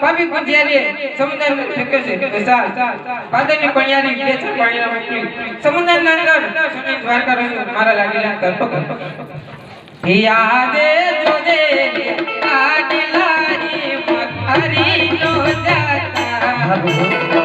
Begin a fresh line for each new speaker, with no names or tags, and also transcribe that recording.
પણ સમુદાયનું ફેંકે છે. વિશાળ પાદરની પણિયારી બે છે પાણીના મંત્રી સમુદાય ના અંદર સુની દ્વારકા રહ્યું મારા લાગેલા ગર્ભ યાદે જોજે, આટલાની મથરી નો જાતા.